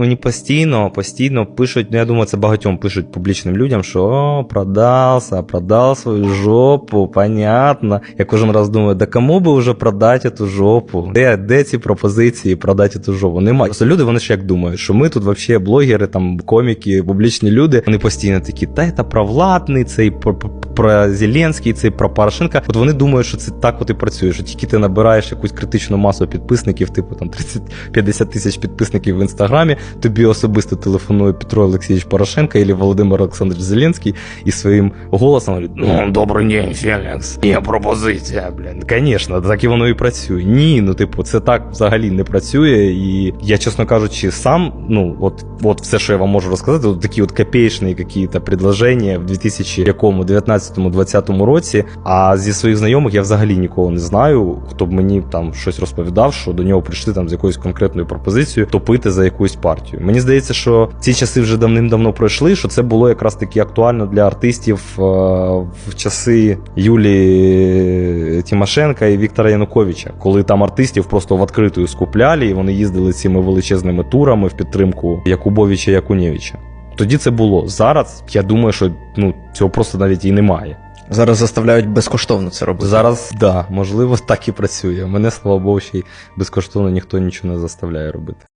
Мені постійно, постійно пишуть, ну я думаю, це багатьом пишуть публічним людям, що продався, продав свою жопу, понятно. Я кожен раз думаю, да кому би вже продати ту жопу? Де, де ці пропозиції продати ту жопу? Немає. Просто люди вони ж як думають, що ми тут вообще блогери, там коміки, публічні люди, вони постійно такі, та це провладний, цей про, Зеленський, цей про Порошенка. От вони думають, що це так от і працює, що тільки ти набираєш якусь критичну масу підписників, типу там 30-50 тисяч підписників в інстаграмі, тобі особисто телефонує Петро Олексійович Порошенко або Володимир Олександрович Зеленський і своїм голосом говорить: Ну, добрий день, Фелікс. Є пропозиція, блін. Звісно, так і воно і працює. Ні, ну типу, це так взагалі не працює. І я, чесно кажучи, сам, ну, от, от все, що я вам можу розказати, от такі от копеечні якісь предложення в 2019-2020 році. А зі своїх знайомих я взагалі нікого не знаю, хто б мені там щось розповідав, що до нього прийшли там з якоюсь конкретною пропозицією топити за якусь партію. Мені здається, що ці часи вже давним-давно пройшли, що це було якраз таки актуально для артистів е, в часи Юлії Тимошенка і Віктора Януковича, коли там артистів просто в відкритою скупляли, і вони їздили цими величезними турами в підтримку Якубовича Якунєвича. Тоді це було. Зараз я думаю, що ну цього просто навіть і немає. Зараз заставляють безкоштовно це робити. Зараз да, можливо, так і працює. Мене слава Богу, ще й безкоштовно ніхто нічого не заставляє робити.